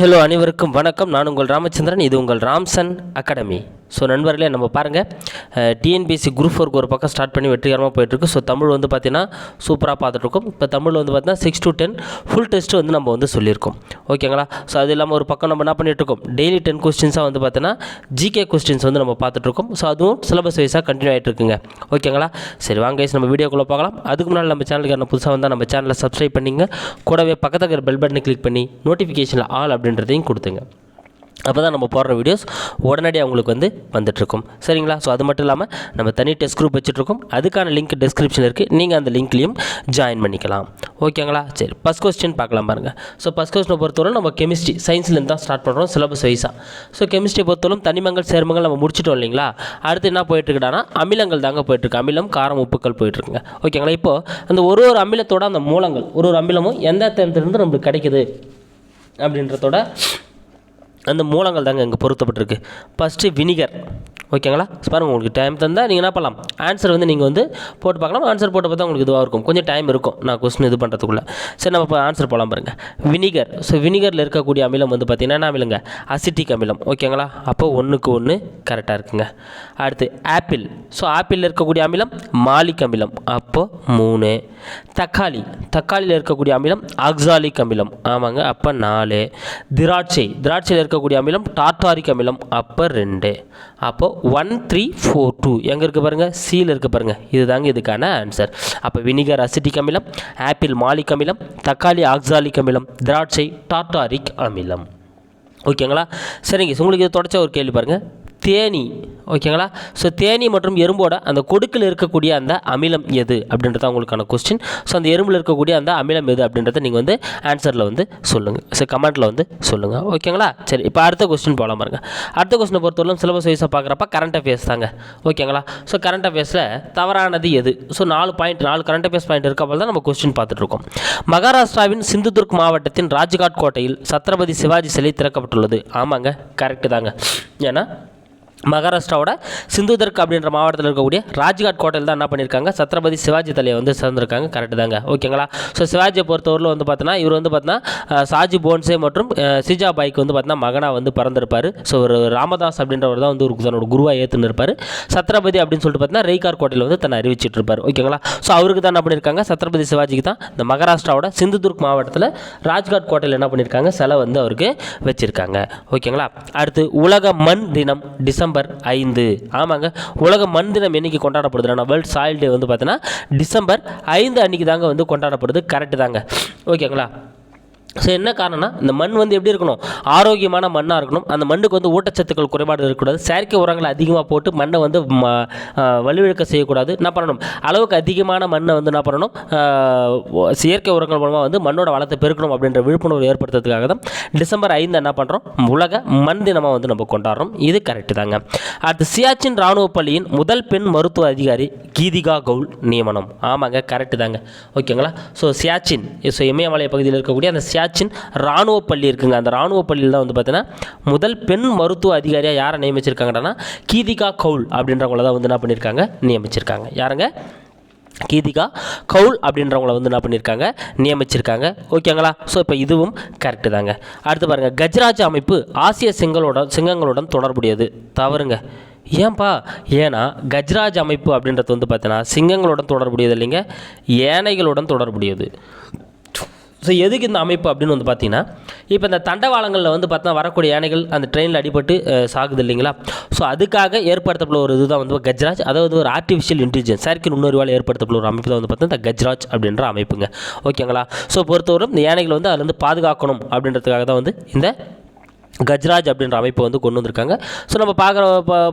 Hello அனைவருக்கும் வணக்கம். நான் உங்கள் ராமச்சந்திரன் இது உங்கள் ராம்சன் அகாடமி. ஸோ நண்பர்களே நம்ம பாருங்கள் டிஎன்பிஎஸ்சி குரூப் ஃபோருக்கு ஒரு பக்கம் ஸ்டார்ட் பண்ணி வெற்றிகரமாக போயிட்டுருக்கு. ஸோ தமிழ் வந்து பார்த்தீங்கன்னா சூப்பராக பார்த்துட்ருக்கோம் இப்போ தமிழ் வந்து பார்த்திங்கன்னா six to ten full test வந்து நம்ம வந்து சொல்லியிருக்கோம். ஓகேங்களா ஸோ அது இல்லாமல் ஒரு பக்கம் நம்ம என்ன பண்ணிகிட்ருக்கோம் டெய்லி டென் கொஸ்டின்ஸாக வந்து பார்த்தீங்கன்னா ஜிகே கொஸ்டின்ஸ் வந்து நம்ம பார்த்துட்ருக்கோம் ஸோ அதுவும் சிலபஸ் வைஸாக கண்டினியூ ஆகிட்டு இருக்குங்க ஓகேங்களா சரி வாங்க நம்ம வீடியோக்குள்ளே பார்க்கலாம் அதுக்கு முன்னாடி நம்ம சேனலுக்கு என்ன புதுசாக வந்தால் நம்ம சேனலை சப்ஸ்கிரைப் பண்ணிங்க. கூடவே பக்கத்தில் இருக்கிற பெல் பட்டனை கிளிக் பண்ணி நோட்டிஃபிகேஷனில் ஆல் அப்படின்றதையும் கொடுத்துங்க. அப்போ தான் நம்ம போடுற வீடியோஸ் உடனடியாக உங்களுக்கு வந்து வந்துட்டுருக்கும். சரிங்களா? ஸோ அது மட்டும் இல்லாமல் நம்ம தனி டெஸ்ட் குரூப் வச்சுட்ருக்கோம் அதுக்கான லிங்க் டிஸ்கிரிப்ஷனில் இருக்குது நீங்கள் அந்த லிங்க்லேயும் ஜாயின் பண்ணிக்கலாம். ஓகேங்களா சரி ஃபஸ்ட் கொஸ்டின் பார்க்கலாம் பாருங்கள் ஸோ ஃபஸ்ட் கொஸ்டினை பொறுத்தவரை நம்ம கெமிஸ்ட்ரி சயின்ஸ்லேருந்து தான் ஸ்டார்ட் பண்ணுறோம் சிலபஸ் வைஸாக ஸோ கெமிஸ்ட்ரி பொறுத்தவரை தனிமங்கள் சேர்மங்கள் நம்ம முடிச்சிட்டோம் இல்லைங்களா? அடுத்து என்ன போயிட்டுருக்குடானா அமிலங்கள் தாங்க போயிட்டுருக்கு. அமிலம் காரம் உப்புக்கள் போயிட்டுருக்குங்க. ஓகேங்களா இப்போது அந்த ஒரு ஒரு அமிலத்தோட அந்த மூலங்கள் ஒரு ஒரு அமிலமும் எந்த இடத்துலேருந்து நம்மளுக்கு கிடைக்குது? அப்படின்றதோட அந்த மூலங்கள் தாங்க இங்கே பொருத்தப்பட்டிருக்கு. First vinegar. ஓகேங்களா? பாருங்கள் உங்களுக்கு டைம் தந்தால் நீங்கள் என்ன பண்ணலாம்? ஆன்சர் வந்து நீங்கள் வந்து போட்டு பார்க்கலாம். ஆன்சர் போட்டு பார்த்தா உங்களுக்கு இதுவாக இருக்கும். கொஞ்சம் டைம் இருக்கும். நான் கொஸ்டின் இது பண்ணுறதுக்குள்ளே சரி நம்ம இப்போ ஆன்சர் போகலாம் பாருங்கள் வினிகர் ஸோ வினிகரில் இருக்கக்கூடிய அமிலம் வந்து பார்த்திங்கன்னா என்ன அமிலங்க? அசிட்டிக் அமிலம். ஓகேங்களா? அப்போ ஒன்றுக்கு ஒன்று கரெக்டாக இருக்குங்க. அடுத்து ஆப்பிள் ஸோ ஆப்பிளில் இருக்கக்கூடிய அமிலம் மாலிக் அமிலம். அப்போது மூணு. தக்காளி. தக்காளியில் இருக்கக்கூடிய அமிலம் ஆக்சாலிக் அமிலம். ஆமாங்க அப்போ நாலு. திராட்சை. திராட்சையில் இருக்கக்கூடிய அமிலம் டார்டாரிக் அமிலம். அப்போ ரெண்டு. அப்போது ஒன் த்ரீ ஃபோர் டூ எங்கே இருக்குது பாருங்கள் சீல் இருக்குது பாருங்கள் இதுதாங்க இதுக்கான ஆன்சர் அப்போ வினிகர் அசிட்டிக் அமிலம் ஆப்பிள் மாலிக் அமிலம் தக்காளி ஆக்சாலிக் அமிலம் திராட்சை டார்டாரிக் அமிலம். ஓகேங்களா சரிங்க. உங்களுக்கு இது தொடச்ச ஒரு கேள்வி பாருங்கள் தேனி ஓகேங்களா ஸோ தேனி மற்றும் எறும்போட அந்த கொடுக்கில் இருக்கக்கூடிய அந்த அமிலம் எது அப்படின்றது உங்களுக்கான கொஸ்டின் ஸோ அந்த எறும்பில் இருக்கக்கூடிய அந்த அமிலம் எது அப்படின்றத நீங்கள் வந்து ஆன்சரில் வந்து சொல்லுங்கள் ஸோ கமெண்ட்டில் வந்து சொல்லுங்கள் ஓகேங்களா சரி இப்போ அடுத்த கொஸ்டின் போகலாம் பாருங்க. அடுத்த கொஸ்டினை பொறுத்தவரைக்கும் சிலபஸ் வைஸாக பார்க்குறப்ப கரண்ட் அஃபேர்ஸ் தாங்க. ஓகேங்களா ஸோ கரண்ட் அஃபேர்ஸில் தவறானது எது? ஸோ நாலு பாயிண்ட் நாலு கரண்ட் அஃபேர்ஸ் பாயிண்ட் இருக்கப்போ தான் நம்ம கொஸ்டின் பார்த்துட்ருக்கோம் மகாராஷ்டிராவின் சிந்துதுர்க் மாவட்டத்தின் ராஜ்காட் கோட்டையில் சத்ரபதி சிவாஜி சிலை திறக்கப்பட்டுள்ளது. ஆமாங்க கரெக்டு தாங்க. ஏன்னா மகாராஷ்டிராவோட சிந்துதர்க் அப்படின்ற மாவட்டத்தில் இருக்கக்கூடிய ராஜ்காட் கோட்டையில் தான் என்ன பண்ணியிருக்காங்க சத்ரபதி சிவாஜி தலையை வந்து சேர்ந்துருக்காங்க கரெக்டு தாங்க. ஓகேங்களா? ஸோ சிவாஜியை பொறுத்தவரையில் வந்து பார்த்தோன்னா இவர் வந்து பார்த்தீங்கன்னா சாஜி போன்சே மற்றும் சிஜா பாய்க்கு வந்து பார்த்தீங்கன்னா மகனாக வந்து பிறந்திருப்பார். ஸோ ஒரு ராமதாஸ் அப்படின்றவர் தான் வந்து ஒரு தன்னோட குருவாக ஏற்றுன்னு இருப்பார். சத்ரபதி அப்படின்னு சொல்லிட்டு பார்த்தீங்கன்னா ரெய்கார் கோட்டையில் வந்து தன்னை அறிவிச்சிட்டு இருப்பார். ஓகேங்களா? ஸோ அவருக்கு தான் என்ன பண்ணியிருக்காங்க சத்ரபதி சிவாஜிக்கு தான் இந்த மகாராஷ்டிராவோட சிந்துதுர்க் மாவட்டத்தில் ராஜ்காட் கோட்டையில் என்ன பண்ணியிருக்காங்க சிலை வந்து அவருக்கு வச்சுருக்காங்க. ஓகேங்களா? அடுத்து உலக மண் தினம் டிசம்பர் ஐந்து. ஆமாங்க. உலக மண் தினம் என்னைக்கு கொண்டாடப்படுதுன்னா வேர்ல்ட் சாயில் டே வந்து பார்த்தீங்கன்னா டிசம்பர் ஐந்து அன்னைக்கு தாங்க வந்து கொண்டாடப்படுது. கரெக்டு தாங்க. ஓகேங்களா? ஸோ என்ன காரணம்னா இந்த மண் வந்து எப்படி இருக்கணும்? ஆரோக்கியமான மண்ணாக இருக்கணும். அந்த மண்ணுக்கு வந்து ஊட்டச்சத்துக்கள் குறைபாடு இருக்கக்கூடாது. செயற்கை உரங்களை அதிகமாக போட்டு மண்ணை வந்து ம வலுவிழக்க செய்யக்கூடாது. என்ன பண்ணணும்? அளவுக்கு அதிகமான மண்ணை வந்து என்ன பண்ணணும்? செயற்கை உரங்கள் மூலமாக வந்து மண்ணோட வளத்தை பெருக்கணும் அப்படின்ற விழிப்புணர்வு ஏற்படுத்துறதுக்காக தான் டிசம்பர் ஐந்து என்ன பண்ணுறோம் உலக மண் தினமாக வந்து நம்ம கொண்டாடுறோம். இது கரெக்டு தாங்க. அடுத்து சியாச்சின் ராணுவ பள்ளியின் முதல் பெண் மருத்துவ அதிகாரி கீதிகா கவுல் நியமனம். ஆமாங்க கரெக்டு தாங்க. ஓகேங்களா? ஸோ சியாச்சின் ஸோ இமயமலை பகுதியில் இருக்கக்கூடிய அந்த சியாச்சின் ராணுவ பள்ளி இருக்குங்க. அந்த ராணுவ பள்ளியில் தான் வந்து பார்த்தீங்கன்னா முதல் பெண் மருத்துவ அதிகாரியாக யாரை நியமிச்சிருக்காங்கன்னா கீதிகா கவுல் அப்படின்றவங்கள தான் வந்து என்ன பண்ணியிருக்காங்க நியமிச்சிருக்காங்க. யாருங்க? கீதிகா கவுல் அப்படின்றவங்கள வந்து என்ன பண்ணியிருக்காங்க நியமிச்சிருக்காங்க. ஓகேங்களா? ஸோ இப்போ இதுவும் கரெக்டு தாங்க. அடுத்து பாருங்கள் கஜராஜ் அமைப்பு ஆசிய சிங்களோட சிங்கங்களுடன் தொடர்புடையது. தவறுங்க. ஏன்பா? ஏன்னா கஜ்ராஜ் அமைப்பு அப்படின்றது வந்து பார்த்தீங்கன்னா சிங்கங்களுடன் தொடர்புடையது இல்லைங்க. யானைகளுடன் தொடர்புடையது. ஸோ எதுக்கு இந்த அமைப்பு அப்படின்னு வந்து பார்த்தீங்கன்னா இப்போ இந்த தண்டவாளங்களில் வந்து பார்த்தா வரக்கூடிய யானைகள் அந்த ட்ரெயினில் அடிபட்டு சாகுது இல்லைங்களா? ஸோ அதுக்காக ஏற்படுத்தப்பட்ட ஒரு இதுதான் வந்து கஜ்ராஜ். அதாவது ஒரு ஆர்டிஃபிஷியல் இன்டெலிஜென்ஸ் செயற்கை நுண்ணறிவால் ஏற்படுத்தப்பட்ட ஒரு அமைப்பு தான் வந்து பார்த்தீங்கன்னா இந்த கஜ்ராஜ் அப்படின்ற அமைப்புங்க. ஓகேங்களா? ஸோ பொறுத்தவரை இந்த யானைகள் வந்து அதுலேருந்து பாதுகாக்கணும் அப்படின்றதுக்காக தான் வந்து இந்த கஜ்ராஜ் அப்படின்ற அமைப்பு வந்து கொண்டு வந்திருக்காங்க. ஸோ நம்ம பார்க்குற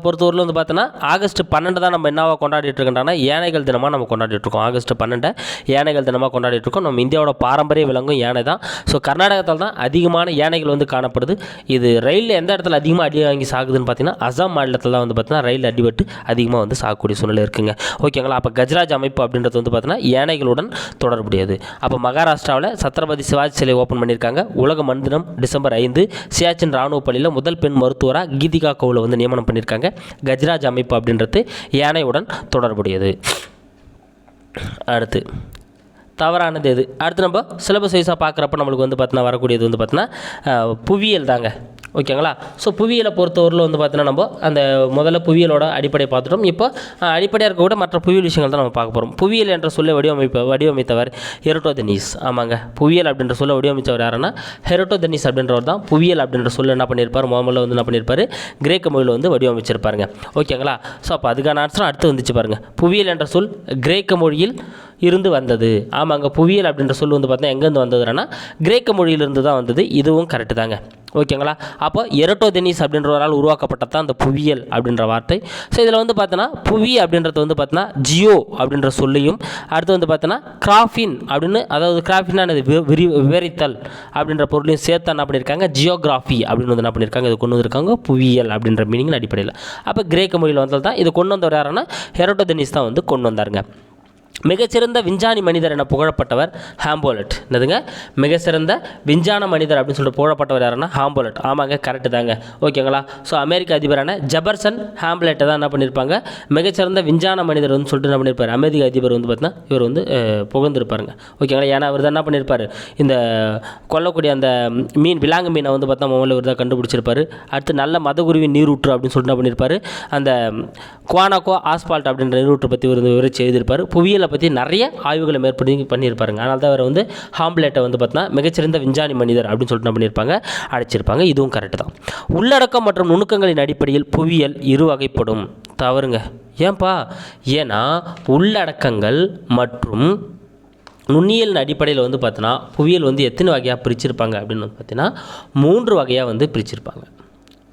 பொறுத்தவரையில் வந்து பார்த்தோன்னா ஆகஸ்ட் பன்னெண்டு தான் நம்ம என்னவா கொண்டாடிட்டு இருக்கோம்னா யானைகள் தினமாக நம்ம கொண்டாடிட்டு இருக்கோம். ஆகஸ்ட் பன்னெண்டை யானைகள் தினமாக கொண்டாடிட்டு இருக்கோம். நம்ம இந்தியாவோட பாரம்பரிய விலங்கும் யானை தான். ஸோ கர்நாடகத்தில் தான் அதிகமான யானைகள் வந்து காணப்படுது. இது ரயிலில் எந்த இடத்துல அதிகமாக அடி வாங்கி சாகுதுன்னு பார்த்தீங்கன்னா அசாம் மாநிலத்தில் தான் வந்து பார்த்தீங்கன்னா ரயில் அடிபட்டு அதிகமாக வந்து சாகக்கூடிய சூழ்நிலை இருக்குங்க. ஓகேங்களா அப்போ கஜ்ராஜ் அமைப்பு அப்படின்றது வந்து பார்த்தீங்கன்னா யானைகளுடன் தொடர்புடையது. அப்போ மகாராஷ்டிராவில் சத்ரபதி சிவாஜி சிலை ஓப்பன் பண்ணியிருக்காங்க. உலக மண் தினம் டிசம்பர் ஐந்து சியாச்சின் ராணுவ பள்ளியில் முதல் பெண் மருத்துவராக கீதிகா கவுலை வந்து நியமனம் பண்ணியிருக்காங்க. கஜ்ராஜ் அமைப்பு அப்படின்றது யானையுடன் தொடர்புடையது. அடுத்து தவறானது எது? அடுத்து நம்ம சிலபஸ் வைஸாக பார்க்குறப்ப நம்மளுக்கு வந்து பார்த்தீங்கன்னா வரக்கூடியது வந்து பார்த்தீங்கன்னா புவியியல் தாங்க. ஓகேங்களா? ஸோ புவியியலை பொறுத்தவரையில் வந்து பார்த்தீங்கன்னா நம்ம அந்த முதல்ல புவியியலோட அடிப்படை பார்த்துட்டோம். இப்போ அடிப்படையாக இருக்கக்கூட மற்ற புவியியல் விஷயங்கள் தான் நம்ம பார்க்க போகிறோம் புவியியல் என்ற சொல்லை வடிவமைப்ப வடிவமைத்தவர் ஹெரோட்டோதெனிஸ் ஆமாங்க. புவியியல் அப்படின்ற சொல்ல வடிவமைத்தவர் யாருன்னா ஹெரோட்டோதெனிஸ் அப்படின்றவர் தான். புவியியல் அப்படின்ற சொல்ல என்ன பண்ணியிருப்பார்? முதல்ல வந்து என்ன பண்ணியிருப்பார்? கிரேக்க மொழியில் வந்து வடிவமைச்சிருப்பாருங்க. ஓகேங்களா? ஸோ அப்போ அதுக்கான ஆன்சர் அடுத்து வந்துச்சு பாருங்கள் புவியியல் என்ற சொல் கிரேக்க மொழியில் இருந்து வந்தது. ஆமாங்க. புவியியல் அப்படின்ற சொல் வந்து பார்த்தா எங்கேருந்து வந்ததுன்னா கிரேக்க மொழியிலிருந்து தான் வந்தது. இதுவும் கரெக்டு தாங்க. ஓகேங்களா? அப்போ எரட்டோதெனிஸ் அப்படின்றவரால் உருவாக்கப்பட்டது தான் அந்த புவியியல் அப்படின்ற வார்த்தை. ஸோ இதில் வந்து பார்த்தோன்னா புவி அப்படின்றது வந்து பார்த்தோன்னா ஜியோ அப்படின்ற சொல்லையும் அடுத்து வந்து பார்த்தோன்னா கிராஃபின் அப்படின்னு அதாவது கிராஃபினானது விரி விவரித்தல் அப்படின்ற பொருளையும் சேர்த்து என்ன பண்ணியிருக்காங்க? ஜியோகிராஃபி அப்படின்னு வந்து என்ன பண்ணியிருக்காங்க? இது கொண்டு வந்திருக்காங்க. புவியியல் அப்படின்ற மீனிங் அடிப்படையில். அப்போ கிரேக்க மொழியில் வந்தது தான் இது கொண்டு வந்தவர் யாருன்னா? ஹெரோட்டோதெனிஸ் தான் வந்து கொண்டு வந்தாருங்க. மிகச்சிறந்த விஞ்ஞானி மனிதர் என புகழப்பட்டவர் ஹாம்போலட். என்னதுங்க? மிகச்சிறந்த விஞ்ஞான மனிதர் அப்படின்னு சொல்லிட்டு புகழப்பட்டவர் யாருன்னா ஹாம்போலட். ஆமாங்க கரெக்டு தாங்க. ஓகேங்களா? ஸோ அமெரிக்க அதிபரான ஜபர்சன் ஹாம்லெட்டை தான் என்ன பண்ணியிருப்பாங்க மிகச்சிறந்த விஞ்ஞான மனிதர் வந்து சொல்லிட்டு என்ன பண்ணியிருப்பார் அமெரிக்க அதிபர் வந்து பார்த்தீங்கன்னா இவர் வந்து புகழ்ந்திருப்பாருங்க. ஓகேங்களா? ஏன்னா அவர் தான் என்ன பண்ணியிருப்பார் இந்த கொல்லக்கூடிய அந்த மீன் விலாங்கு மீனை வந்து பார்த்தா முதல்ல இவர் தான் கண்டுபிடிச்சிருப்பாரு. அடுத்து நல்ல மதகுருவி நீரூற்று அப்படின்னு சொல்லிட்டு என்ன பண்ணியிருப்பாரு அந்த குவானாக்கோ ஆஸ்பால்ட் அப்படின்ற நீரூற்றை பற்றி ஒரு விவரிச்சு எழுதியிருப்பார். புவியியல் பற்றி நிறைய ஆய்வுகளை மேற்படுத்தி பண்ணியிருப்பாருங்க. அதனால தான் அவர் வந்து ஹாம்லேட்டை வந்து பார்த்தீங்கன்னா மிகச்சிறந்த விஞ்ஞானி மனிதர் அப்படின்னு சொல்லிட்டு என்ன பண்ணியிருப்பாங்க? அழைச்சிருப்பாங்க இதுவும் கரெக்டு தான். உள்ளடக்கம் மற்றும் நுணுக்கங்களின் அடிப்படையில் புவியியல் இரு வகைப்படும் தவறுங்க. ஏன்பா? ஏன்னா உள்ளடக்கங்கள் மற்றும் நுண்ணியல் அடிப்படையில் வந்து பார்த்தோன்னா புவியியல் வந்து எத்தனை வகையாக பிரிச்சிருப்பாங்க அப்படின்னு வந்து பார்த்தீங்கன்னா மூன்று வகையாக வந்து பிரிச்சிருப்பாங்க.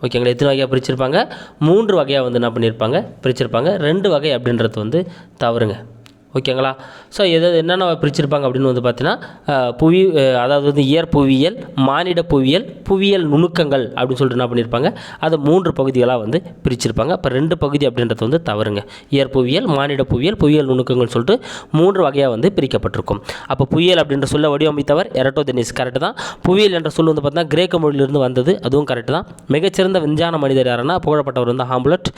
ஓகேங்களா? எத்தனை வகையாக பிரிச்சிருப்பாங்க? மூன்று வகையாக வந்து என்ன பண்ணியிருப்பாங்க? பிரிச்சிருப்பாங்க. ரெண்டு வகை அப்படின்றது வந்து தவறுங்க. ஓகேங்களா? ஸோ எது என்னென்ன பிரிச்சிருப்பாங்க அப்படின்னு வந்து பார்த்தீங்கன்னா புவி அதாவது வந்து இயற் புவியியல் மானிட புவியியல் புவியியல் நுணுக்கங்கள் அப்படின்னு சொல்லிட்டு என்ன பண்ணியிருப்பாங்க அதை மூன்று பகுதிகளாக வந்து பிரிச்சிருப்பாங்க. இப்போ ரெண்டு பகுதி அப்படின்றது வந்து தவறுங்க. இயற் புவியியல் மானிட புவியியல் புவியியல் நுணுக்கங்கள் சொல்லிட்டு மூன்று வகையாக வந்து பிரிக்கப்பட்டிருக்கும். அப்போ புவியியல் அப்படின்ற சொல்ல வடிவமைத்தவர் எரட்டோதெனிஸ் கரெக்டு தான். புவியியல் என்ற சொல் வந்து பார்த்தீங்கன்னா கிரேக்க மொழியிலிருந்து வந்தது. அதுவும் கரெக்டு தான். மிகச்சிறந்த விஞ்ஞான மனிதர் யாருன்னா புகழப்பட்டவர் வந்து ஹாம்புலட்.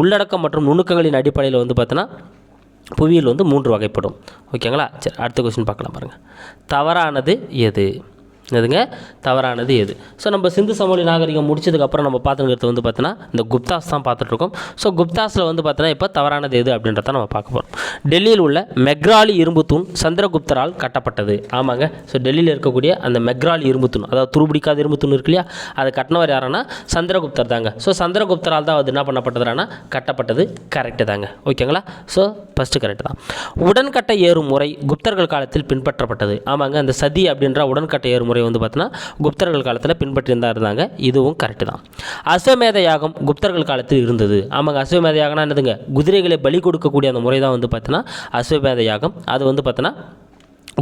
உள்ளடக்கம் மற்றும் நுணுக்கங்களின் அடிப்படையில் வந்து பார்த்தீங்கன்னா புவியியல் வந்து மூன்று வகைப்படும். ஓகேங்களா? சரி அடுத்த கொஸ்டின் பார்க்கலாம் பாருங்கள் தவறானது எது? எதுங்க தவறானது எது? ஸோ நம்ம சிந்து சமவெளி நாகரிகம் முடிச்சதுக்கப்புறம் நம்ம பார்த்துங்கிறது வந்து பார்த்தோன்னா இந்த குப்தாஸ் தான் பார்த்துட்ருக்கோம் ஸோ குப்தாஸில் வந்து பார்த்தோன்னா இப்போ தவறானது எது அப்படின்றத நம்ம பார்க்க போகிறோம் டெல்லியில் உள்ள மெக்ராலி இரும்பு தூண் சந்திரகுப்தரால் கட்டப்பட்டது. ஆமாங்க. ஸோ டெல்லியில் இருக்கக்கூடிய அந்த மெக்ராலி இரும்பு தூண் அதாவது துருபிடிக்காத இரும்பு தூண் இருக்கு இல்லையா? அதை கட்டினவர் யாருன்னா? சந்திரகுப்தர் தாங்க. ஸோ சந்திரகுப்தரால் தான் அது என்ன பண்ணப்பட்டதுனா கட்டப்பட்டது கரெக்டு தாங்க. ஓகேங்களா? ஸோ ஃபஸ்ட்டு கரெக்டு தான். உடன்கட்டை ஏறும் முறை குப்தர்கள் காலத்தில் பின்பற்றப்பட்டது. ஆமாங்க. அந்த சதி அப்படின்ற உடன்கட்டை ஏறும் முறை வந்து பார்த்தீங்கன்னா குப்தர்கள் காலத்தில் பின்பற்றியிருந்தா இருந்தாங்க. இதுவும் கரெக்டு தான். அஸ்வமேத யாகம் குப்தர்கள் காலத்தில் இருந்தது. ஆமாங்க அஸ்வமேத யாகம்னா என்னதுங்க? குதிரைகளை பலி கொடுக்கக்கூடிய அந்த முறை தான் வந்து பார்த்தீங்கன்னா அஸ்வமேத யாகம். அது வந்து பார்த்தீங்கன்னா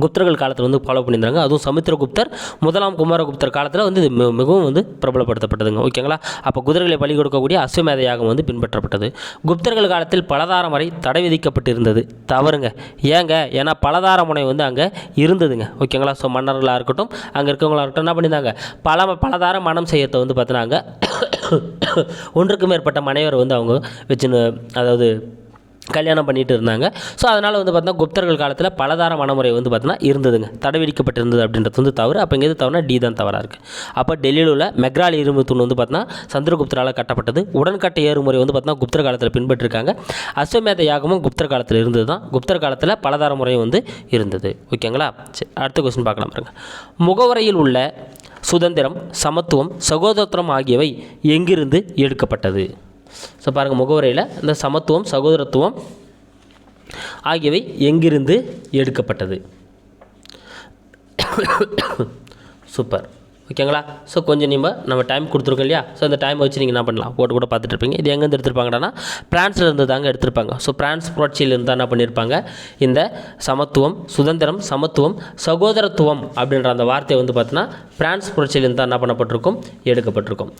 குப்தர்கள் காலத்தில் வந்து ஃபாலோ பண்ணியிருந்தாங்க. அதுவும் சமுத்திரகுப்தர் முதலாம் குமாரகுப்தர் காலத்தில் வந்து இது மி- மிகவும் வந்து பிரபலப்படுத்தப்பட்டதுங்க. ஓகேங்களா? அப்போ குதிரைகளை பலி கொடுக்கக்கூடிய அஸ்வமேத யாகம் வந்து பின்பற்றப்பட்டது. குப்தர்கள் காலத்தில் பலதாரம் வரை தடை விதிக்கப்பட்டிருந்தது. தவறுங்க. ஏங்க? ஏன்னா பலதார முனை வந்து அங்கே இருந்ததுங்க. ஓகேங்களா? ஸோ மன்னர்களாக இருக்கட்டும் அங்கே இருக்கவங்களாக இருக்கட்டும் என்ன பண்ணியிருந்தாங்க? பல பலதார மனம் செய்யறதை வந்து பார்த்தினாங்க ஒன்றுக்கு மேற்பட்ட மனைவர் வந்து அவங்க வச்சுன்னு அதாவது கல்யாணம் பண்ணிட்டு இருந்தாங்க. ஸோ அதனால் வந்து பார்த்தீங்கன்னா குப்தர்கள் காலத்தில் பலதார மனமுறை வந்து பார்த்தீங்கன்னா இருந்ததுங்க. தடை விதிக்கப்பட்டிருந்தது அப்படின்றது வந்து தவறு. அப்போ இங்கே தவறுனா டி தான் தவறாக இருக்குது அப்போ டெல்லியில் உள்ள மெக்ரால் இரும்பு தூண் வந்து பார்த்தீங்கன்னா சந்திரகுப்தரால் கட்டப்பட்டது. உடன்கட்டை ஏறுமுறை வந்து பார்த்தீங்கன்னா குப்தர் காலத்தில் பின்பற்றிருக்காங்க. அஸ்வமேத யாகமும் குப்தர் காலத்தில் இருந்தது தான் குப்தர் காலத்தில் பலதார முறையும் வந்து இருந்தது. ஓகேங்களா சரி அடுத்த கொஸ்டின் பார்க்கலாம் பாருங்க. முகவரையில் உள்ள சுதந்திரம் சமத்துவம் சகோதரத்துவம் ஆகியவை எங்கிருந்து எடுக்கப்பட்டது? ஸோ பாருங்கள் முகவரையில் இந்த சமத்துவம் சகோதரத்துவம் ஆகியவை எங்கிருந்து எடுக்கப்பட்டது? சூப்பர் ஓகேங்களா ஸோ கொஞ்சம் நம்ம நம்ம டைம் கொடுத்துருக்கோம் இல்லையா? ஸோ அந்த டைம் வச்சு நீங்கள் என்ன பண்ணலாம்? போட்டு கூட பார்த்துட்டு இருப்பீங்க. இது எங்கேருந்து எடுத்திருப்பாங்கன்னா பிரான்ஸில் இருந்து தாங்க எடுத்திருப்பாங்க. ஸோ பிரான்ஸ் புரட்சியிலிருந்து தான் என்ன பண்ணியிருப்பாங்க இந்த சமத்துவம் சுதந்திரம் சமத்துவம் சகோதரத்துவம் அப்படின்ற அந்த வார்த்தை வந்து பார்த்தீங்கன்னா பிரான்ஸ் புரட்சியிலிருந்து தான் என்ன பண்ணப்பட்டிருக்கும்? எடுக்கப்பட்டிருக்கும்.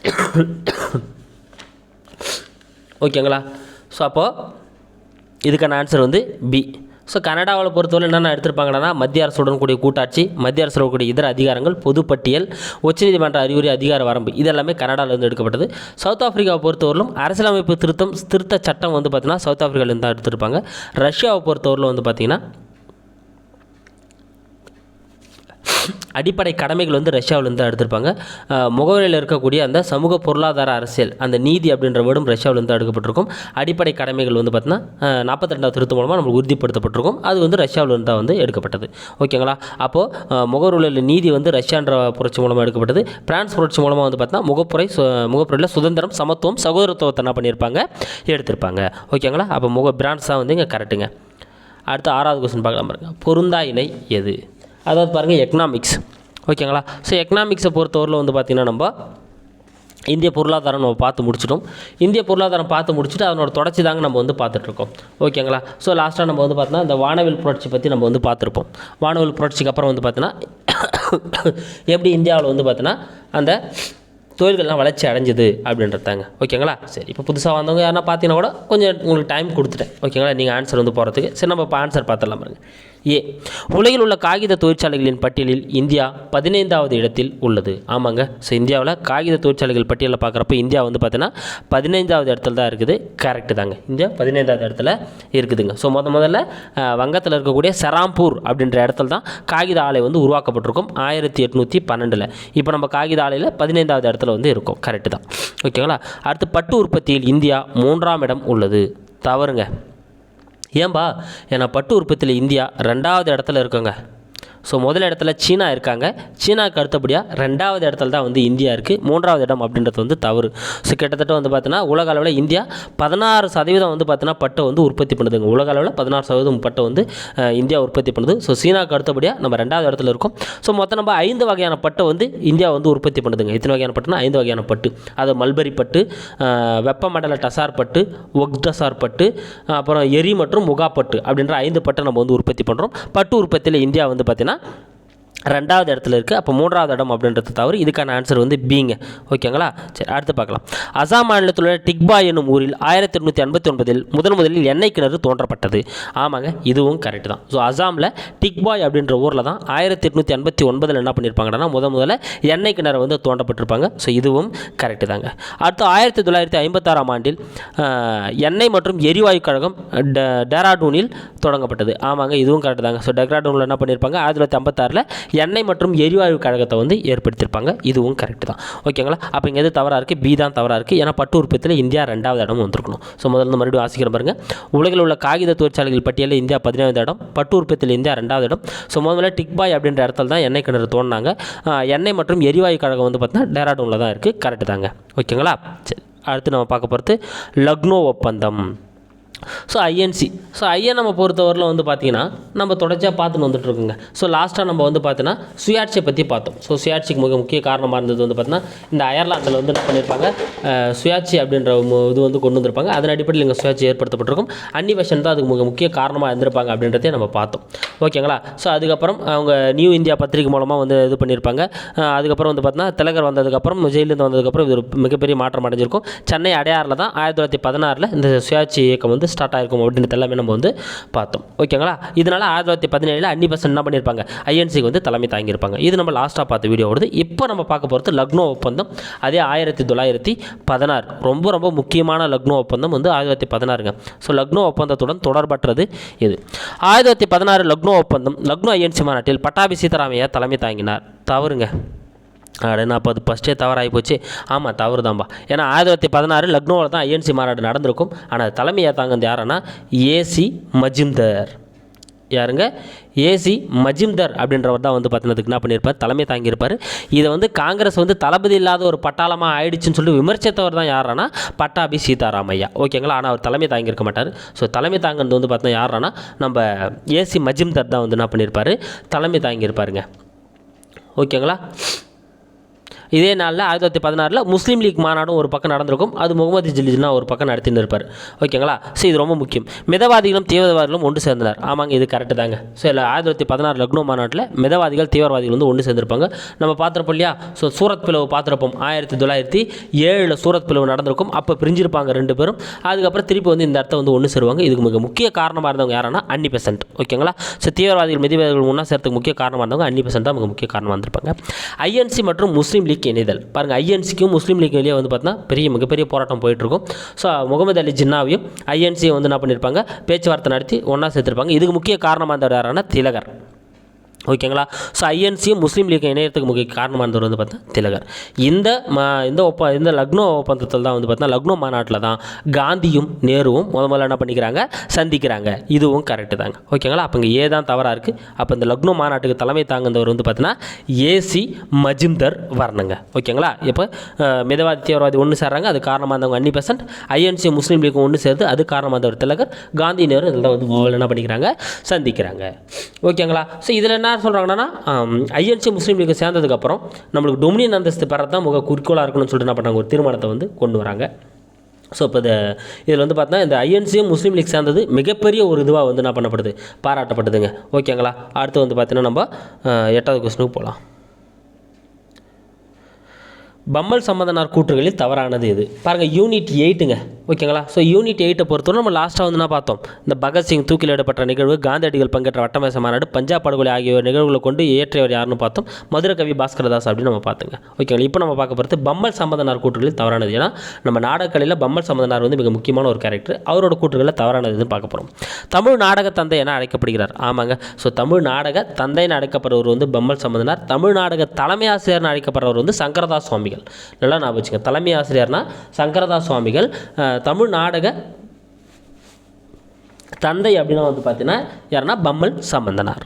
ஓகேங்களா ஸோ அப்போது இதுக்கான ஆன்சர் வந்து பி ஸோ கனடாவில் பொறுத்தவரை என்னென்ன எடுத்திருப்பாங்கன்னா மத்திய அரசுடன் கூடிய கூட்டாட்சி மத்திய அரசு கூடிய இதர அதிகாரங்கள் பொதுப்பட்டியல் உச்சநீதிமன்ற அறிவுரை அதிகார வரம்பு இதெல்லாமே கனடாவிலேருந்து எடுக்கப்பட்டது. சவுத் ஆஃப்ரிக்காவை பொறுத்தவரையிலும் அரசியலமைப்பு திருத்தம் திருத்த சட்டம் வந்து பார்த்திங்கன்னா சவுத் ஆஃப்ரிக்காவிலேருந்து தான் எடுத்திருப்பாங்க. ரஷ்யாவை பொறுத்தவரையிலும் வந்து பார்த்திங்கன்னா அடிப்படை கடமைகள் வந்து ரஷ்யாவிலேருந்து எடுத்திருப்பாங்க. முகவரியில் இருக்கக்கூடிய அந்த சமூக பொருளாதார அரசியல் அந்த நீதி அப்படின்ற வேர்டும் ரஷ்யாவிலேருந்து எடுக்கப்பட்டிருக்கும். அடிப்படை கடமைகள் வந்து பார்த்தீங்கன்னா நாற்பத்தி ரெண்டாவது திருத்தம் மூலமாக நம்மளுக்கு உறுதிப்படுத்தப்பட்டிருக்கும். அது வந்து ரஷ்யாவிலேருந்து தான் வந்து எடுக்கப்பட்டது. ஓகேங்களா? அப்போது முகவரியில் நீதி வந்து ரஷ்யான்ற புரட்சி மூலமாக எடுக்கப்பட்டது. பிரான்ஸ் புரட்சி மூலமாக வந்து பார்த்தீங்கன்னா முகப்புரை சு முகப்புரையில் சுதந்திரம் சமத்துவம் சகோதரத்துவத்தை என்ன பண்ணியிருப்பாங்க? எடுத்திருப்பாங்க. ஓகேங்களா? அப்போ முக பிரான்ஸ் தான் வந்து இங்கே கரெக்டுங்க அடுத்து ஆறாவது கொஸ்டின் பார்க்கலாம் பாருங்கள் பொருந்தா இணை எது? அதாவது பாருங்கள் எக்கனாமிக்ஸ் ஓகேங்களா? ஸோ எக்கனாமிக்ஸை பொறுத்தவரையில் வந்து பார்த்திங்கன்னா நம்ம இந்திய பொருளாதாரம் நம்ம பார்த்து முடிச்சிட்டோம். இந்திய பொருளாதாரம் பார்த்து முடிச்சுட்டு அதனோட தொடர்ச்சி தாங்க நம்ம வந்து பார்த்துட்ருக்கோம் ஓகேங்களா? ஸோ லாஸ்ட்டாக நம்ம வந்து பார்த்தோன்னா இந்த வானவில் புரட்சி பற்றி நம்ம வந்து பார்த்துருப்போம். வானவில் புரட்சிக்கு அப்புறம் வந்து பார்த்தோன்னா எப்படி இந்தியாவில் வந்து பார்த்தோன்னா அந்த தொழில்கள்லாம் வளர்ச்சி அடைஞ்சது அப்படின்றதாங்க ஓகேங்களா? சரி இப்போ புதுசாக வந்தவங்க யாருன்னா பார்த்தீங்கன்னா கூட கொஞ்சம் உங்களுக்கு டைம் கொடுத்துட்டேன். ஓகேங்களா? நீங்கள் ஆன்சர் வந்து போகிறதுக்கு சரி நம்ம இப்போ ஆன்சர் பார்த்துடலாம் பாருங்கள் ஏ. உலகில் உள்ள காகித தொழிற்சாலைகளின் பட்டியலில் இந்தியா பதினைந்தாவது இடத்தில் உள்ளது. ஆமாங்க. ஸோ இந்தியாவில் காகித தொழிற்சாலைகள் பட்டியலில் பார்க்குறப்ப இந்தியா வந்து பார்த்தீங்கன்னா பதினைந்தாவது இடத்துல தான் இருக்குது. கரெக்டு தாங்க. இந்தியா பதினைந்தாவது இடத்துல இருக்குதுங்க. ஸோ முத முதல்ல வங்கத்தில் இருக்கக்கூடிய செராம்பூர் அப்படின்ற இடத்துல தான் காகித ஆலை வந்து உருவாக்கப்பட்டிருக்கும். ஆயிரத்தி எட்நூற்றி பன்னெண்டில். இப்போ நம்ம காகித ஆலையில் பதினைந்தாவது இடத்துல வந்து இருக்கும். கரெக்டு தான். ஓகேங்களா? அடுத்து பட்டு உற்பத்தியில் இந்தியா மூன்றாம் இடம் உள்ளது. தவறுங்க. ஏன்பா ஏன்னா பட்டு உற்பத்தியில் இந்தியா ரெண்டாவது இடத்துல இருக்குங்க. ஸோ முதல் இடத்துல சீனா இருக்காங்க. சீனாவுக்கு அடுத்தபடியாக ரெண்டாவது இடத்துல தான் வந்து இந்தியா இருக்குது மூன்றாவது இடம் அப்படின்றது வந்து தவறு. ஸோ கிட்டத்தட்ட வந்து பார்த்தீங்கன்னா உலக அளவில் இந்தியா பதினாறு சதவீதம் வந்து பார்த்தீங்கன்னா பட்டை வந்து உற்பத்தி பண்ணுதுங்க. உலக அளவில் பதினாறு சதவீதம் பட்டை வந்து இந்தியா உற்பத்தி பண்ணுது. ஸோ சீனாவுக்கு அடுத்தபடியாக நம்ம ரெண்டாவது இடத்துல இருக்கோம். ஸோ மொத்தம் நம்ம ஐந்து வகையான பட்டை வந்து இந்தியா வந்து உற்பத்தி பண்ணுதுங்க. எத்தனை வகையான பட்டுனா ஐந்து வகையான பட்டு. அது மல்பரி பட்டு வெப்பமண்டல டசார் பட்டு ஒக் டசார் பட்டு அப்புறம் எரி மற்றும் முகாப்பட்டு அப்படின்ற ஐந்து பட்டை நம்ம வந்து உற்பத்தி பண்ணுறோம் பட்டு உற்பத்தியில் இந்தியா வந்து பார்த்திங்கன்னா না ரெண்டாவது இடத்துல இருக்குது அப்போ மூன்றாவது இடம் அப்படின்றது தவிர இதுக்கான ஆன்சர் வந்து பீங்க ஓகேங்களா சரி அடுத்து பார்க்கலாம். அசாம் மாநிலத்தில் உள்ள டிக்பா என்னும் ஊரில் ஆயிரத்தி எட்நூற்றி ஐம்பத்தி ஒன்பதில் முதன் முதலில் எண்ணெய் கிணறு தோன்றப்பட்டது. ஆமாங்க இதுவும் கரெக்ட் தான். ஸோ அசாமில் டிக்பாய் அப்படின்ற ஊரில் தான் ஆயிரத்தி எட்நூற்றி ஐம்பத்தி ஒன்பதில் என்ன பண்ணியிருப்பாங்கன்னா முத முதல்ல எண்ணெய் கிணறு வந்து தோன்றப்பட்டிருப்பாங்க. ஸோ இதுவும் கரெக்டு தாங்க. அடுத்து ஆயிரத்தி தொள்ளாயிரத்தி ஐம்பத்தாறாம் ஆண்டில் எண்ணெய் மற்றும் எரிவாயு கழகம் ட டேராடூனில் தொடங்கப்பட்டது. ஆமாங்க இதுவும் கரெக்டு தாங்க. ஸோ டெக்ராடூனில் என்ன பண்ணியிருப்பாங்க ஆயிரத்தி தொள்ளாயிரத்தி ஐம்பத்தாறில் எண்ணெய் மற்றும் எரிவாயு கழகத்தை வந்து ஏற்படுத்தியிருப்பாங்க. இதுவும் கரெக்டு தான். ஓகேங்களா அப்போ இங்கே எது தவறாக இருக்குது பி தான் தவறாக இருக்குது ஏன்னா பட்டு உற்பத்தியில் இந்தியா ரெண்டாவது இடம் வந்திருக்கணும். ஸோ முதல்ல மறுபடியும் வாசிக்கிற பாருங்கள் உலகில் உள்ள காகித தொழிற்சாலைகள் பட்டியலில் இந்தியா பதினேழாவது இடம். பட்டு உற்பத்தியில் இந்தியா ரெண்டாவது இடம். ஸோ முதல்ல டிக்பாய் அப்படின்ற இடத்துல தான் எண்ணெய் கிணறு தோண்டினாங்க. எண்ணெய் மற்றும் எரிவாயு கழகம் வந்து பார்த்தீங்கன்னா டேராடூனில் தான் இருக்குது கரெக்டு தாங்க. ஓகேங்களா சரி. அடுத்து நம்ம பார்க்க போகிறது லக்னோ ஒப்பந்தம். ஸோ ஐஎன்சி ஸோ ஐஎன் நம்ம பொறுத்தவரையில் வந்து பார்த்திங்கன்னா நம்ம தொடர்ச்சியாக பார்த்துன்னு வந்துட்டுருக்குங்க. ஸோ லாஸ்ட்டாக நம்ம வந்து பார்த்தீங்கன்னா சுயாட்சியை பற்றி பார்த்தோம். ஸோ சுயாட்சிக்கு மிக முக்கிய காரணமாக இருந்தது வந்து பார்த்தீங்கன்னா இந்த அயர்லாந்தில் வந்து என்ன பண்ணியிருப்பாங்க? சுயாட்சி அப்படின்ற இது வந்து கொண்டு வந்திருப்பாங்க. அதன் அடிப்படையில் இங்கே சுயாட்சி ஏற்படுத்தப்பட்டிருக்கும். அன்னிவேஷன் தான் அதுக்கு மிக முக்கிய காரணமாக இருந்திருப்பாங்க அப்படின்றதே நம்ம பார்த்தோம். ஓகேங்களா? ஸோ அதுக்கப்புறம் அவங்க நியூ இந்தியா பத்திரிகை மூலமாக வந்து இது பண்ணியிருப்பாங்க. அதுக்கப்புறம் வந்து பார்த்தீங்கன்னா திலகர் வந்ததுக்கப்புறம் ஜெயிலேருந்து வந்ததுக்கப்புறம் இது ஒரு மிகப்பெரிய மாற்றம் அடைஞ்சிருக்கும். சென்னை அடையாறில் தான் ஆயிரத்தி தொள்ளாயிரத்தி பதினாறில் இந்த சுயாட்சி இயக்கம் வந்து ஸ்டார்ட் ஆயிருக்கும் அப்படின்றது எல்லாமே நம்ம வந்து பார்த்தோம். ஓகேங்களா? இதனால் ஆயிரத்தி தொள்ளாயிரத்தி பதினேழில் அன்னி பெசன்ட் என்ன பண்ணியிருப்பாங்க ஐஎன்சிக்கு வந்து தலைமை தாங்கியிருப்பாங்க. இது நம்ம லாஸ்ட்டாக பார்த்த வீடியோ வருது இப்போ நம்ம பார்க்க போகிறது லக்னோ ஒப்பந்தம். அதே ஆயிரத்தி தொள்ளாயிரத்தி பதினாறு. ரொம்ப ரொம்ப முக்கியமான லக்னோ ஒப்பந்தம் வந்து ஆயிரத்தி தொள்ளாயிரத்தி பதினாறுங்க. ஸோ லக்னோ ஒப்பந்தத்துடன் தொடர்பற்றது இது ஆயிரத்தி தொள்ளாயிரத்தி பதினாறு லக்னோ ஒப்பந்தம். லக்னோ ஐஎன்சி மாநாட்டில் பட்டாபி சீதாராமையா தலைமை தாங்கினார். தவறுங்க. அப்படின்னா நான் அப்போ அது ஃபஸ்ட்டே தவறாகி போச்சு. ஆமாம் தவறு தான்பா ஏன்னா ஆயிரத்தி தொள்ளாயிரத்தி பதினாறு லக்னோவில் தான் ஐஎன்சி மாநாடு நடந்திருக்கும். ஆனால் தலைமையாக தாங்கது யாருன்னா ஏசி மஜிம்தர். யாருங்க? ஏசி மஜிம்தர் அப்படின்றவர் தான் வந்து பார்த்தீங்கன்னா என்ன பண்ணியிருப்பார்? தலைமை தாங்கியிருப்பார். இதை வந்து காங்கிரஸ் வந்து தளபதி இல்லாத ஒரு பட்டாளமாக ஆயிடுச்சுன்னு சொல்லி விமர்சித்தவர் தான் யாரானா பட்டாபி சீதாராமையா. ஓகேங்களா? ஆனால் அவர் தலைமை தாங்கியிருக்க மாட்டார். ஸோ தலைமை தாங்கினது வந்து பார்த்தா யாரானா நம்ம ஏசி மஜிம்தர் தான் வந்து என்ன பண்ணியிருப்பார்? தலைமை தாங்கியிருப்பாருங்க. ஓகேங்களா? இதே நாளில் ஆயிரத்தி தொள்ளாயிரத்தி பதினாறில் முஸ்லீம் லீக் மாநாடும் ஒரு பக்கம் நடந்திருக்கும். அது முகமது ஜில்லிஜினா ஒரு பக்கம் நடத்தின்னு இருப்பார். ஓகேங்களா? ஸோ இது ரொம்ப முக்கியம். மிதவாதிகளும் தீவிரவாதிகளும் ஒன்று சேர்ந்தனர். ஆமாங்க இது கரெக்டு தாங்க. ஸோ இல்லை ஆயிரத்தி தொள்ளாயிரத்தி பதினாறு லக்னோ மாநாட்டில் மிதவாதிகள் தீவிரவாதிகள் வந்து ஒன்று சேர்ந்திருப்பாங்க. நம்ம பார்த்துருப்போம் இல்லையா? ஸோ சூரத் பிளவு பார்த்துருப்போம். ஆயிரத்தி தொள்ளாயிரத்தி ஏழில் சூரத் பிளவு நடந்திருக்கும். அப்போ பிரிஞ்சிருப்பாங்க ரெண்டு பேரும். அதுக்கப்புறம் திருப்பி வந்து இந்த இடத்த வந்து ஒன்று சேருவாங்க. இதுக்கு மிக முக்கிய காரணமாக இருந்தவங்க யாருன்னா அன்னி பெசன்ட். ஓகேங்களா? ஸோ தீவிரவாதிகள் மிதவாதிகள் ஒன்றா சேர்த்துக்கு முக்கிய காரணமாக இருந்தவங்க அன்னி பெசன்ட் தான் மிக முக்கிய காரணமாக இருந்திருப்பாங்க. ஐஎன்சி மற்றும் முஸ்லீம் லீக் இணைதல். பாருங்கள் ஐஎன்சிக்கும் முஸ்லீம் லீக் வெளியே வந்து பார்த்தீங்கன்னா பெரிய மிகப்பெரிய போராட்டம் போயிட்டுருக்கும். ஸோ முகமது அலி ஜின்னாவையும் ஐஎன்சியும் வந்து என்ன பண்ணியிருப்பாங்க பேச்சுவார்த்தை நடத்தி ஒன்றா சேர்த்துருப்பாங்க. இதுக்கு முக்கிய காரணமாக இருந்தவர் யாரான திலகர். ஓகேங்களா? ஸோ ஐஎன்சியும் முஸ்லீம் லீக் இணையத்துக்கு முக்கிய காரணமாக இருந்தவர் வந்து பார்த்தா திலகர். இந்த ம இந்த ஒப்ப இந்த லக்னோ ஒப்பந்தத்தில் தான் வந்து பார்த்தீங்கன்னா லக்னோ மாநாட்டில் தான் காந்தியும் நேருவும் முத முதல்ல என்ன பண்ணிக்கிறாங்க? சந்திக்கிறாங்க. இதுவும் கரெக்டு தாங்க. ஓகேங்களா? அப்போ இங்கே ஏ தான் தவறாக இருக்குது அப்போ இந்த லக்னோ மாநாட்டுக்கு தலைமை தாங்குந்தவர் வந்து பார்த்தீங்கன்னா ஏசி மஜிம்தர் வரணுங்க. ஓகேங்களா? இப்போ மிதவாதி தீவிரவாதி ஒன்று சேர்றாங்க. அது காரணமாக இருந்தவங்க அன்னி பெர்சன்ட் ஐஎன்சி முஸ்லீம் லீக்கும் ஒன்று சேர்ந்து அது காரணமாக இருந்தவர் திலகர். காந்தி நேரு இதில் வந்து முதல்ல என்ன பண்ணிக்கிறாங்க? சந்திக்கிறாங்க. ஓகேங்களா? ஸோ இதில் என்ன சொல்கிறாங்கன்னா ஐஎன்சி முஸ்லீம் லீக் சேர்ந்ததுக்கப்புறம் நம்மளுக்கு டொமினியன் அந்தஸ்து பெறது தான் முக குறிக்கோளாக இருக்கணும்னு சொல்லிட்டு என்ன பண்ணுறாங்க ஒரு தீர்மானத்தை வந்து கொண்டு வராங்க. ஸோ இப்போ இந்த இதில் வந்து பார்த்தா இந்த ஐஎன்சியும் முஸ்லீம் லீக் சேர்ந்தது மிகப்பெரிய ஒரு இதுவாக வந்து என்ன பண்ணப்படுது? பாராட்டப்படுதுங்க. ஓகேங்களா? அடுத்து வந்து பார்த்தீங்கன்னா நம்ம எட்டாவது கொஸ்டினுக்கு போகலாம் பம்மல் சம்பந்தனார் கூற்றுகளில் தவறானது இது. பாருங்கள் யூனிட் எயிட்டுங்க ஓகேங்களா ஸோ யூனிட் எயிட்டை பொறுத்தவரை நம்ம லாஸ்ட்டாக வந்து என்ன பார்த்தோம். இந்த பகத்சிங் தூக்கிலிடப்பட்ட நிகழ்வு காந்தியடிகள் பங்கேற்ற வட்டமேச மாநாடு பஞ்சாப் படுகொலை ஆகிய நிகழ்வுகளை கொண்டு இயற்றியவர் யாருன்னு பார்த்தோம்? மதுரை கவி பாஸ்கரதாஸ் அப்படின்னு நம்ம பார்த்துங்க. ஓகேங்களா இப்போ நம்ம பார்க்க போகிறது பம்மல் சம்பந்தனார் கூற்றுகளில் தவறானது. ஏன்னா நம்ம நாடகக்கலையில் பம்மல் சம்பந்தனார் வந்து மிக முக்கியமான ஒரு கேரக்டர் அவரோட கூற்றுகளில் தவறானதுன்னு பார்க்க போகிறோம் தமிழ் நாடக தந்தை என அழைக்கப்படுகிறார். ஆமாங்க. ஸோ தமிழ் நாடக தந்தைன்னு அழைக்கப்படுறவர் வந்து பம்மல் சம்பந்தனார். தமிழ் நாடக தலைமை ஆசிரியர்னு அழைக்கப்படுறவர் வந்து சங்கரதாஸ் சுவாமிகள். நல்லா ஞாபகம் வச்சுங்க தலைமை ஆசிரியர்னா சங்கரதாஸ் சுவாமிகள் தமிழ் நாடக தந்தை அப்படின்னா வந்து பார்த்தீங்கன்னா யாருன்னா பம்மல் சம்பந்தனார்.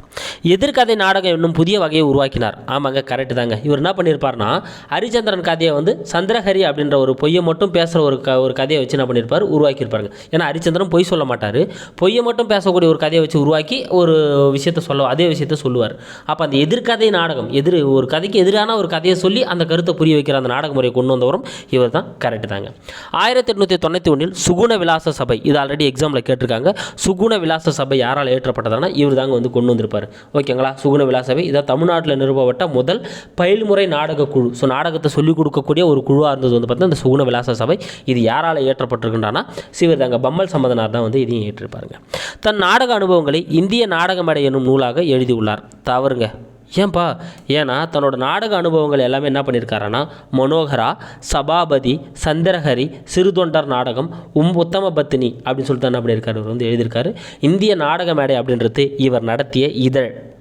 எதிர்கதை நாடகம் என்னும் புதிய வகையை உருவாக்கினார். ஆமாங்க கரெக்டு தாங்க. இவர் என்ன பண்ணியிருப்பார்னா ஹரிச்சந்திரன் கதையை வந்து சந்திரஹரி அப்படின்ற ஒரு பொய்யை மட்டும் பேசுகிற ஒரு க ஒரு கதையை வச்சு என்ன பண்ணியிருப்பார் உருவாக்கியிருப்பாருங்க. ஏன்னா ஹரிச்சந்திரன் பொய் சொல்ல மாட்டார். பொய்யை மட்டும் பேசக்கூடிய ஒரு கதையை வச்சு உருவாக்கி ஒரு விஷயத்த சொல்ல அதே விஷயத்த சொல்லுவார். அப்போ அந்த எதிர்கதை நாடகம் எதிர் ஒரு கதைக்கு எதிரான ஒரு கதையை சொல்லி அந்த கருத்தை புரிய வைக்கிற அந்த நாடக முறையை கொண்டு வந்தவரும் இவர் தான் கரெக்டு தாங்க. ஆயிரத்தி எட்நூற்றி தொண்ணூற்றி ஒன்றில் சுகுண விலாச சபை இது ஆல்ரெடி எக்ஸாமில் கேட்டிருக்காங்க. சுகுண விலாச சபை யாரால் ஏற்றப்பட்டதானா? இவர் தாங்க வந்து கொண்டு வந்திருப்பார். ஓகேங்களா? சுகுண விலாச சபை. இதை தமிழ்நாட்டில் நிறுவப்பட்ட முதல் பயில்முறை நாடக குழு. ஸோ நாடகத்தை சொல்லிக் கொடுக்கக்கூடிய ஒரு குழுவாக இருந்தது வந்து பார்த்தீங்கன்னா இந்த சுகுண விலாச சபை. இது யாரால் ஏற்றப்பட்டிருக்கின்றானா? சிவர் தாங்க பம்மல் சம்பந்தனார் தான் வந்து இதையும் ஏற்றிருப்பாருங்க. தன் நாடக அனுபவங்களை இந்திய நாடக மேடை என்னும் நூலாக எழுதியுள்ளார். தவறுங்க. ஏன்பா? ஏன்னா தன்னோட நாடக அனுபவங்கள் எல்லாமே என்ன பண்ணியிருக்காருன்னா மனோகரா சபாபதி சந்திரஹரி சிறுதொண்டர் நாடகம் உம் உத்தம பத்தினி அப்படின்னு சொல்லிட்டு என்ன பண்ணியிருக்காரு இவர் வந்து எழுதியிருக்காரு. இந்திய நாடக மேடை அப்படின்றது இவர் நடத்திய இதழ்.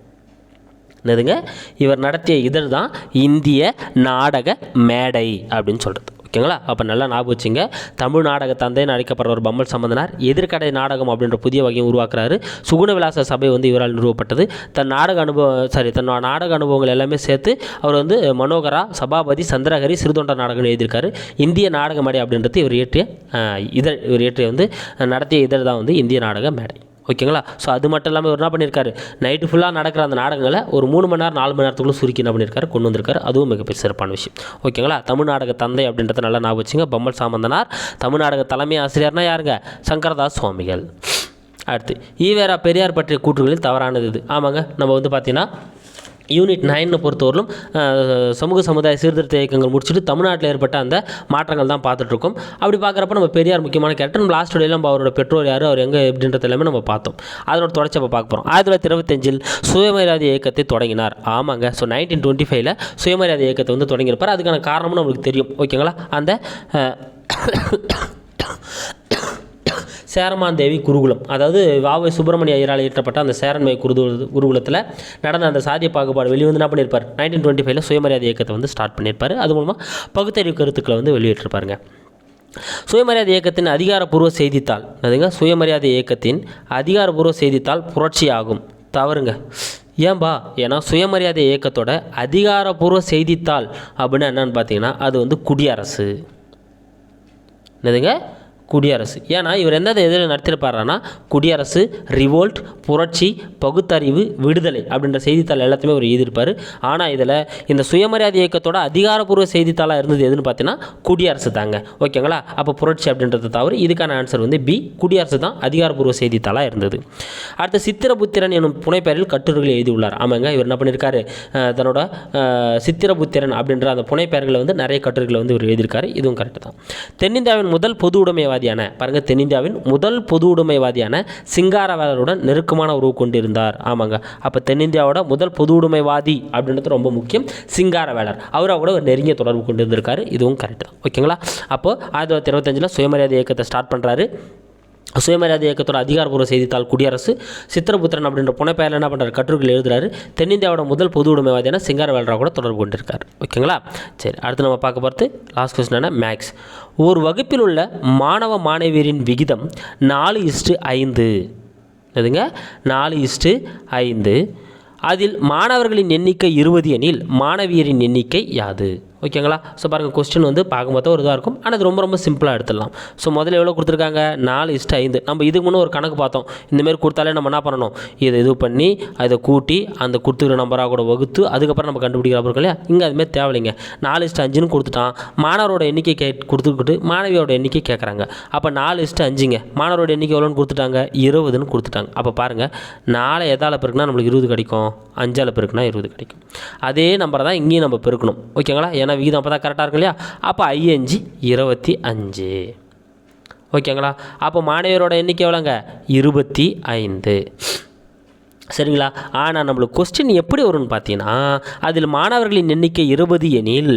என்னதுங்க? இவர் நடத்திய இதழ் தான் இந்திய நாடக மேடை அப்படின்னு சொல்கிறது ஓகேங்களா? அப்போ நல்லா ஞாபகம் வச்சுங்க. தமிழ் நாடக தந்தைன்னு அழைக்கப்படுற ஒரு பம்மல் சம்பந்தனார் எதிர்கடை நாடகம் அப்படின்ற புதிய வகையை உருவாக்குறாரு. சுகுண விலாச சபை வந்து இவரால் நிறுவப்பட்டது. தன் நாடக அனுபவம் சாரி தன் நாடக அனுபவங்கள் எல்லாமே சேர்த்து அவர் வந்து மனோகரா சபாபதி சந்திரகரி சிறுதொண்ட நாடகம் எழுதியிருக்காரு. இந்திய நாடக மேடை அப்படின்றது இவர் இயற்றிய இதழ் இவர் இயற்றிய வந்து நடத்திய இதழ் தான் வந்து இந்திய நாடக மேடை. ஓகேங்களா? ஸோ அது மட்டும் இல்லாமல் ஒரு என்ன பண்ணியிருக்காரு நைட்டு ஃபுல்லாக நடக்கிற அந்த நாடகங்களை ஒரு மூணு மணி நேரம் நாலு மணி நேரத்துக்குள்ளே சுருக்கி என்ன பண்ணியிருக்காரு கொண்டு வந்திருக்காரு. அதுவும் மிகப்பெரிய சிறப்பான விஷயம். ஓகேங்களா? தமிழ் நாடக தந்தை அப்படின்றத நல்லா ஞாபகம் வச்சுங்க. பம்மல் சாமந்தனார் தமிழ் நாடக தலைமை ஆசிரியர்னா யாருங்க? சங்கரதாஸ் சுவாமிகள். அடுத்து ஈவேரா பெரியார் பற்றிய கூற்றுகளில் தவறானது இது. ஆமாங்க. நம்ம வந்து பார்த்திங்கன்னா யூனிட் நைனை பொறுத்தவரையிலும் சமூக சமுதாய சீர்திருத்த இயக்கங்கள் முடிச்சுட்டு தமிழ்நாட்டில் ஏற்பட்ட அந்த மாற்றங்கள் தான் பார்த்துட்ருக்கோம். அப்படி பார்க்குறப்ப நம்ம பெரியார் முக்கியமான கேரக்டர் நம்ம லாஸ்ட் டேல நம்ம அவரோட பெற்றோர் யார் அவர் எங்கே எப்படின்றது எல்லாமே நம்ம பார்த்தோம். அதனோட தொடர்ச்சி அப்போ பார்க்க போகிறோம் ஆயிரத்தி தொள்ளாயிரத்தி இருபத்தஞ்சில் சுயமரியாதை இயக்கத்தை தொடங்கினார். ஆமாங்க. ஸோ நைன்டீன் டுவெண்ட்டி ஃபைவ்ல சுயமரியாதை இயக்கத்தை வந்து தொடங்கியிருப்பார். அதுக்கான காரணமும் நம்மளுக்கு தெரியும். ஓகேங்களா? அந்த சேரமாந்தேவி குருகுலம். அதாவது வாவை சுப்பிரமணிய ஐயரால் இயற்றப்பட்ட அந்த சேரன்மை குருது குருகுலத்தில் நடந்த அந்த சாதிய பாகுபாடு வெளிவந்து என்ன பண்ணியிருப்பார் நைன்டீன் டுவெண்ட்டி ஃபைவ்ல சுயமரியாதை இயக்கத்தை வந்து ஸ்டார்ட் பண்ணியிருப்பார் அது மூலமாக பகுத்தறிவு கருத்துக்களை வந்து வெளியிட்டிருப்பாருங்க சுயமரியாதை இயக்கத்தின் அதிகாரப்பூர்வ செய்தித்தாள் அதுங்க சுயமரியாதை இயக்கத்தின் அதிகாரப்பூர்வ செய்தித்தாள் புரட்சியாகும். தவறுங்க. ஏன்பா? ஏன்னா சுயமரியாதை இயக்கத்தோட அதிகாரப்பூர்வ செய்தித்தாள் அப்படின்னா என்னன்னு பார்த்தீங்கன்னா அது வந்து குடியரசு. என்னதுங்க? குடியரசு. ஏன்னா இவர் எந்த எதில் நடத்திருப்பாருன்னா குடியரசு ரிவோல்ட் புரட்சி பகுத்தறிவு விடுதலை அப்படின்ற செய்தித்தாள் எல்லாத்தையுமே அவர் எழுதியிருப்பார். ஆனால் இதில் இந்த சுயமரியாதை இயக்கத்தோட அதிகாரப்பூர்வ செய்தித்தாளாக இருந்தது எதுன்னு பார்த்தீங்கன்னா குடியரசு தாங்க. ஓகேங்களா? அப்போ புரட்சி அப்படின்றது தவிர இதுக்கான ஆன்சர் வந்து பி குடியரசு தான் அதிகாரப்பூர்வ செய்தித்தாளாக இருந்தது. அடுத்து சித்திரபுத்திரன் எனும் புனைப்பெயரில் கட்டுரைகளை எழுதியுள்ளார். ஆமாங்க இவர் என்ன பண்ணியிருக்காரு தன்னோட சித்திரபுத்திரன் அப்படின்ற அந்த புனைப்பெயர்களை வந்து நிறைய கட்டுரைகளை வந்து இவர் எழுதியிருக்காரு. இதுவும் கரெக்டு தான். தென்னிந்தியாவின் முதல் பொது உடைமைவாதி உடைமைவாதியான பாருங்க தென்னிந்தியாவின் முதல் பொது உடைமைவாதியான சிங்காரவேலருடன் நெருக்கமான உறவு கொண்டிருந்தார். ஆமாங்க. அப்போ தென்னிந்தியாவோட முதல் பொது உடைமைவாதி அப்படின்றது ரொம்ப முக்கியம். சிங்காரவேலர். அவரை கூட ஒரு நெருங்கிய தொடர்பு கொண்டு இருந்திருக்காரு இதுவும் கரெக்ட் தான். ஓகேங்களா? அப்போது ஆயிரத்தி தொள்ளாயிரத்தி இருபத்தஞ்சில் சுயமரியாதை இயக்கத்தை ஸ்டார்ட் பண்ணுறாரு சுயமரியாதை இயக்கத்தோட அதிகாரப்பூர்வ செய்தித்தாள் குடியரசு சித்திரபுத்திரன் அப்படின்ற புனைப்பெயரில் என்ன பண்ணுறாரு கட்டுரைகள் எழுதுறாரு. தென்னிந்தியாவோட முதல் பொது உடைமைவாதியான சிங்காரவேலரா கூட தொடர்பு கொண்டிருக்கார். ஓகேங்களா? சரி அடுத்து நம்ம பார்க்க போகிறது லாஸ்ட் கொஸ்டின் என்ன மேக்ஸ் ஒரு வகுப்பில் உள்ள மாணவ மாணவியரின் விகிதம் நாலு இஸ்டு ஐந்து. எதுங்க நாலு இஸ்டு ஐந்து. அதில் மாணவர்களின் எண்ணிக்கை இருபது எனில் மாணவியரின் எண்ணிக்கை யாது? ஓகேங்களா? ஸோ பாருங்கள் கொஸ்டின் வந்து பார்க்கும்போது ஒரு இதாக இருக்கும். ஆனால் அது ரொம்ப ரொம்ப சிம்பிளாக எடுத்துடலாம். ஸோ முதல்ல எவ்வளோ கொடுத்துருக்காங்க? நாலு இஸ்ட்டு ஐந்து. நம்ம இதுக்கு முன்னே ஒரு கணக்கு பார்த்தோம். இந்தமாரி கொடுத்தாலே நம்ம என்ன பண்ணணும்? இதை இது பண்ணி அதை கூட்டி அந்த கொடுத்துக்கிற நம்பராக கூட வகுத்து அதுக்கப்புறம் நம்ம கண்டுபிடிக்கிற பொருட்கள் இல்லையா? இங்கே அதுமாரி தேவையில்லைங்க. நாலு இஸ்ட்டு அஞ்சுன்னு கொடுத்துட்டான். மாணவரோட எண்ணிக்கை கே கொடுத்துக்கிட்டு மாணவியோட எண்ணிக்கை கேட்குறாங்க அப்போ நாலு இஸ்ட்டு அஞ்சுங்க. மாணவரோட எண்ணிக்கை எவ்வளோன்னு கொடுத்துட்டாங்க? இருபதுன்னு கொடுத்துட்டாங்க. அப்போ பாருங்கள் நாலு எதால் பெருக்குனா நம்மளுக்கு இருபது கிடைக்கும். அஞ்சால் பெருக்குனா இருபது கிடைக்கும். அதே நம்பரை தான் இங்கேயும் நம்ம பெருக்கணும். ஓகேங்களா? ஏன்னா விகிதம் அப்போ தான் கரெக்டாக இருக்கும் இல்லையா? அப்போ ஐயஞ்சு இருபத்தி அஞ்சு. ஓகேங்களா? அப்போ மாணவியரோட எண்ணிக்கை எவ்வளோங்க? இருபத்தி ஐந்து. சரிங்களா? ஆனால் நம்மளுக்கு கொஸ்டின் எப்படி வரும்னு பார்த்தீங்கன்னா அதில் மாணவர்களின் எண்ணிக்கை இருபது எனில்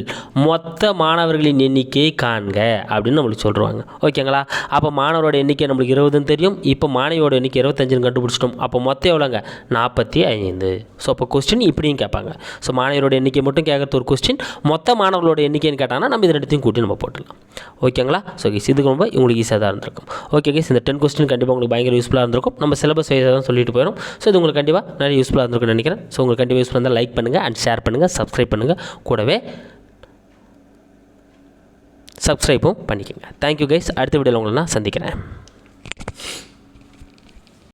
மொத்த மாணவர்களின் எண்ணிக்கையை காண்க அப்படின்னு நம்மளுக்கு சொல்லுவாங்க ஓகேங்களா? அப்போ மாணவரோட எண்ணிக்கை நம்மளுக்கு இருபதுன்னு தெரியும். இப்போ மாணவியோட எண்ணிக்கை இருபத்தஞ்சுன்னு கண்டுபிடிச்சிட்டோம். அப்போ மொத்தம் எவ்வளோங்க? நாற்பத்தி ஐந்து ஸோ அப்போ கொஸ்டின் இப்படியும் கேட்பாங்க. ஸோ மாணவியரோட எண்ணிக்கை மட்டும் கேட்கறது ஒரு கொஸ்டின் மொத்த மாணவர்களோட எண்ணிக்கைன்னு கேட்டாங்கன்னா நம்ம இது ரெண்டுத்தையும் கூட்டி நம்ம போட்டுடலாம். ஓகேங்களா? ஸோ கேஸ் இதுக்கு ரொம்ப உங்களுக்கு ஈஸியாக தான் இருந்திருக்கும். ஓகே கேஸ் இந்த டென் கொஸ்டின் கண்டிப்பாக உங்களுக்கு பயங்கர யூஸ்ஃபுல்லாக இருந்திருக்கும். நம்ம சிலபஸ் வைஸாக தான் சொல்லிட்டு போயிடும் ஸோ இது உங்களுக்கு கண்டிப்பாக நிறைய யூஸ்ஃபுல்லாக இருந்திருக்கும்னு நினைக்கிறேன். ஸோ உங்களுக்கு கண்டிப்பாக யூஸ்ஃபுல்லாக இருந்தால் லைக் பண்ணுங்கள் அண்ட் ஷேர் பண்ணுங்கள் சப்ஸ்கிரைப் பண்ணுங்கள் கூடவே சப்ஸ்கிரைப்பும் பண்ணிக்கோங்க. தேங்க்யூ கைஸ் அடுத்த வீடியோவில் உங்களை நான் சந்திக்கிறேன்.